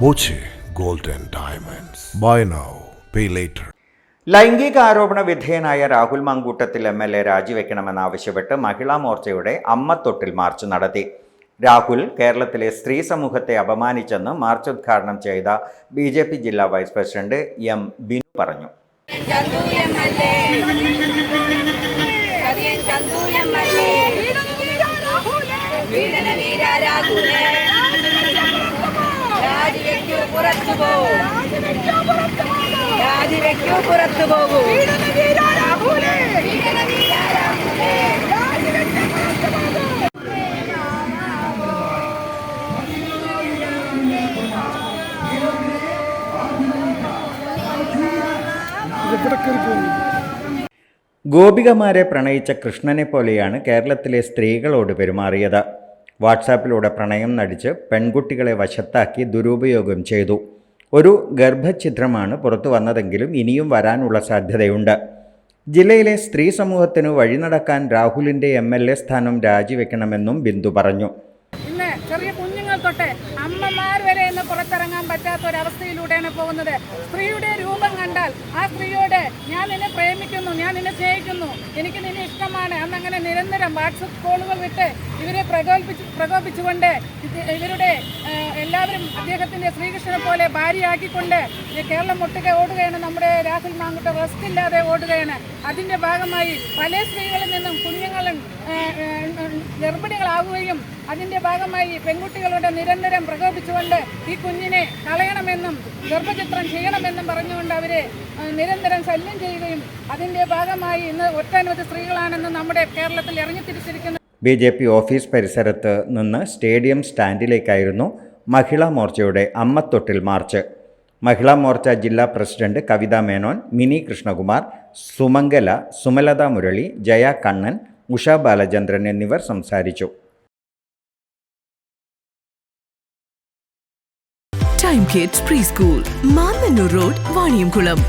Boche gold diamonds. Buy now pay later. ലൈംഗിക ആരോപണ വിധേയനായ Rahul Mamkootathil M L A രാജിവെക്കണമെന്നാവശ്യപ്പെട്ട് മഹിളാ മോർച്ചയുടെ അമ്മത്തൊട്ടിൽ മാർച്ച് നടത്തി. രാഹുൽ കേരളത്തിലെ സ്ത്രീ സമൂഹത്തെ അപമാനിച്ചെന്ന് മാർച്ച് ഉദ്ഘാടനം ചെയ്ത ബി ജെ പി ജില്ലാ വൈസ് പ്രസിഡന്റ് എം ബിനു പറഞ്ഞു. ചന്തു എം എൽ എ കവിയൻ ചന്തു എം എൽ എ പീഡന വീര രാഹുലേ രാജിവെക്കൂ പുറത്തു പോകൂ. രാജിവെക്കൂ പുറത്തു പോകൂ. ഗോപികമാരെ പ്രണയിച്ച കൃഷ്ണനെ പോലെയാണ് കേരളത്തിലെ സ്ത്രീകളോട് പെരുമാറിയത്. വാട്സാപ്പിലൂടെ പ്രണയം നടിച്ച് പെൺകുട്ടികളെ വശത്താക്കി ദുരുപയോഗം ചെയ്തു. ഒരു ഗർഭഛിദ്രമാണ് പുറത്തു വന്നതെങ്കിലും ഇനിയും വരാനുള്ള സാധ്യതയുണ്ട്. ജില്ലയിലെ സ്ത്രീ സമൂഹത്തിന് വഴി നടക്കാൻ രാഹുലിന്റെ എം എൽ എ സ്ഥാനം രാജിവെക്കണമെന്നും ബിന്ദു പറഞ്ഞു. ചെറിയ കുഞ്ഞുങ്ങൾ തൊട്ട് അമ്മമാർ ഇന്ന് പുറത്തിറങ്ങാൻ പറ്റാത്ത ഒരവസ്ഥയിലൂടെയാണ് പോകുന്നത്. സ്ത്രീയുടെ രൂപം കണ്ടാൽ ആ സ്ത്രീയോട് ഞാൻ നിന്നെ പ്രേമിക്കുന്നു ഞാൻ നിന്നെ സ്നേഹിക്കുന്നു എനിക്ക് നിന്നെ ഇഷ്ടമാണ് അന്നങ്ങനെ നിരന്തരം വാട്സപ്പ് കോളുകൾ വിട്ട് ഇവരെ പ്രകോപിപ്പിച്ച് പ്രകോപിച്ചുകൊണ്ട് ഇവരുടെ എല്ലാവരും അദ്ദേഹത്തിന്റെ ശ്രീകൃഷ്ണനെ പോലെ ഭാര്യയാക്കിക്കൊണ്ട് കേരളം ഒട്ടുക ഓടുകയാണ്. നമ്മുടെ രാഹുൽ മാങ്കുട്ട് റെസ്റ്റ് ഇല്ലാതെ ഓടുകയാണ്. അതിന്റെ ഭാഗമായി പല സ്ത്രീകളിൽ നിന്നും കുഞ്ഞുങ്ങളും ഗർഭിണികളാവുകയും അതിന്റെ ഭാഗമായി പെൺകുട്ടികളുടെ നിരന്തരം പ്രകോപിച്ചുകൊണ്ട് ഈ കുഞ്ഞിനെ കളയണമെന്നും ഗർഭചിത്രം ചെയ്യണമെന്നും പറഞ്ഞുകൊണ്ട് അവരെ നിരന്തരം ശല്യം ചെയ്യുകയും അതിന്റെ ഭാഗമായി ഇന്ന് ഒട്ടനവധി സ്ത്രീകളാണെന്ന് നമ്മുടെ കേരളത്തിൽ ഇറങ്ങിത്തിരിച്ചിരിക്കുന്നത് ബി ജെ പി ഓഫീസ് പരിസരത്ത് നിന്ന് സ്റ്റേഡിയം സ്റ്റാൻഡിലേക്കായിരുന്നു മഹിളാ മോർച്ചയുടെ അമ്മത്തൊട്ടിൽ മാർച്ച്. മഹിളാ മോർച്ച ജില്ലാ പ്രസിഡന്റ് കവിതാ മേനോൻ മിനി കൃഷ്ണകുമാർ സുമംഗല സുമലത മുരളി ജയ കണ്ണൻ ഉഷ ബാലചന്ദ്രൻ എന്നിവർ സംസാരിച്ചു. Time kids pre school Mannanur road Vaniyamkulam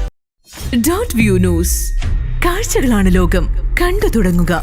dot view news കാഴ്ചകളാണ് ലോകം. കണ്ടു തുടങ്ങുക.